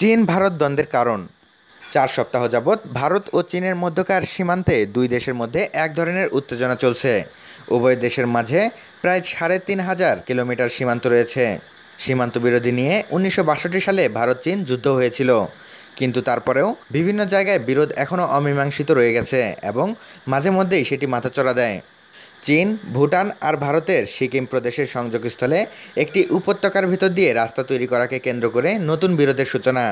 চীন ভারত দ্বন্দ্বের কারণ। চার সপ্তাহ যাবৎ ভারত ও চীনের মধ্যকার সীমান্তে দুই দেশের মধ্যে এক ধরনের উত্তেজনা চলছে। উভয় দেশের মাঝে প্রায় সাড়ে তিন হাজার কিলোমিটার সীমান্ত রয়েছে। সীমান্ত বিরোধী নিয়ে উনিশশো বাষট্টি সালে ভারত চীন যুদ্ধ হয়েছিল। কিন্তু তারপরেও বিভিন্ন জায়গায় বিরোধ এখনও অমীমাংসিত রয়ে গেছে এবং মাঝে মধ্যেই সেটি মাথাচড়া দেয়। চীন, ভুটান আর ভারতের সিকিম প্রদেশের সংযোগস্থলে একটি উপত্যকার ভিতর দিয়ে রাস্তা তৈরি করাকে কেন্দ্র করে নতুন বিরোধের সূচনা।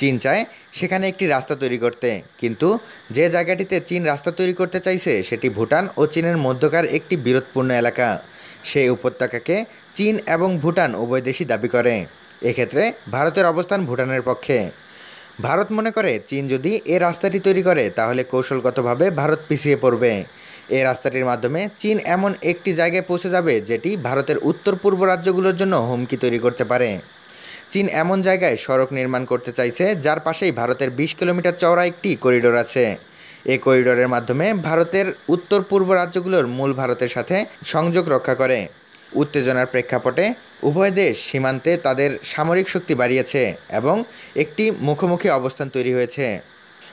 চীন চায় সেখানে একটি রাস্তা তৈরি করতে, কিন্তু যে জায়গাটিতে চীন রাস্তা তৈরি করতে চাইছে সেটি ভুটান ও চীনের মধ্যকার একটি বিরোধপূর্ণ এলাকা। সেই উপত্যকাকে চীন এবং ভুটান উভয় দেশই দাবি করে। এক্ষেত্রে ভারতের অবস্থান ভুটানের পক্ষে। ভারত মনে করে, চীন যদি এ রাস্তাটি তৈরি করে, তাহলে কৌশলগতভাবে ভারত পিছিয়ে পড়বে। এই রাস্তাটির মাধ্যমে চীন এমন একটি জায়গায় পৌঁছে যাবে, যেটি ভারতের উত্তর পূর্ব রাজ্যগুলোর জন্য হুমকি তৈরি করতে পারে। চীন এমন জায়গায় সড়ক নির্মাণ করতে চাইছে, যার পাশেই ভারতের বিশ কিলোমিটার চওড়া একটি করিডোর আছে। এই করিডোরের মাধ্যমে ভারতের উত্তর পূর্ব রাজ্যগুলোর মূল ভারতের সাথে সংযোগ রক্ষা করে। উত্তেজনার প্রেক্ষাপটে উভয় দেশ সীমান্তে তাদের সামরিক শক্তি বাড়িয়েছে এবং একটি মুখোমুখি অবস্থান তৈরি হয়েছে।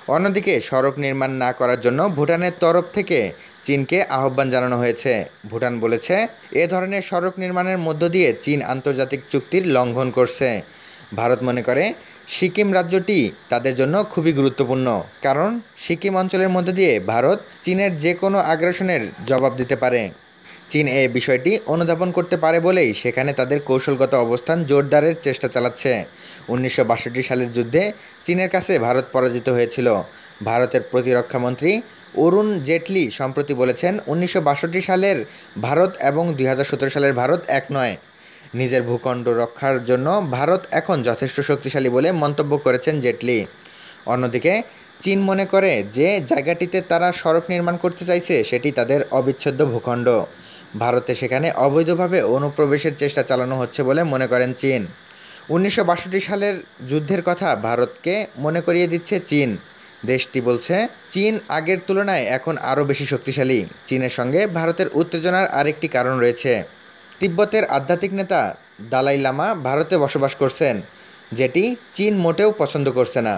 অন্যদিকে সড়ক নির্মাণ না করার জন্য ভুটানের তরফ থেকে চীনকে আহ্বান জানানো হয়েছে। ভুটান বলেছে, এ ধরনের সড়ক নির্মাণের মধ্য দিয়ে চীন আন্তর্জাতিক চুক্তির লঙ্ঘন করছে। ভারত মনে করে, সিকিম রাজ্যটি তাদের জন্য খুবই গুরুত্বপূর্ণ, কারণ সিকিম অঞ্চলের মধ্য দিয়ে ভারত চীনের যে কোনো আগ্রাসনের জবাব দিতে পারে। চীন এ বিষয়টি অনুধাবন করতে পারে বলেই সেখানে তাদের কৌশলগত অবস্থান জোরদারের চেষ্টা চালাচ্ছে। উনিশশো বাষট্টি সালের যুদ্ধে চীনের কাছে ভারত পরাজিত হয়েছিল। ভারতের প্রতিরক্ষামন্ত্রী অরুণ জেটলি সম্প্রতি বলেছেন, উনিশশো বাষট্টি সালের ভারত এবং দুই হাজার সতেরো সালের ভারত এক নয়। নিজের ভূখণ্ড রক্ষার জন্য ভারত এখন যথেষ্ট শক্তিশালী বলে মন্তব্য করেছেন জেটলি। অন্যদিকে চীন মনে করে যে জায়গাটিতে তারা সড়ক নির্মাণ করতে চাইছে, সেটি তাদের অবিচ্ছেদ্য ভূখণ্ড। ভারতে সেখানে অবৈধভাবে অনুপ্রবেশের চেষ্টা চালানো হচ্ছে বলে মনে করেন চীন। উনিশশো বাষট্টি সালের যুদ্ধের কথা ভারতকে মনে করিয়ে দিচ্ছে চীন। দেশটি বলছে, চীন আগের তুলনায় এখন আরও বেশি শক্তিশালী। চীনের সঙ্গে ভারতের উত্তেজনার আরেকটি কারণ রয়েছে। তিব্বতের আধ্যাত্মিক নেতা দালাই লামা ভারতে বসবাস করছেন, যেটি চীন মোটেও পছন্দ করছে না।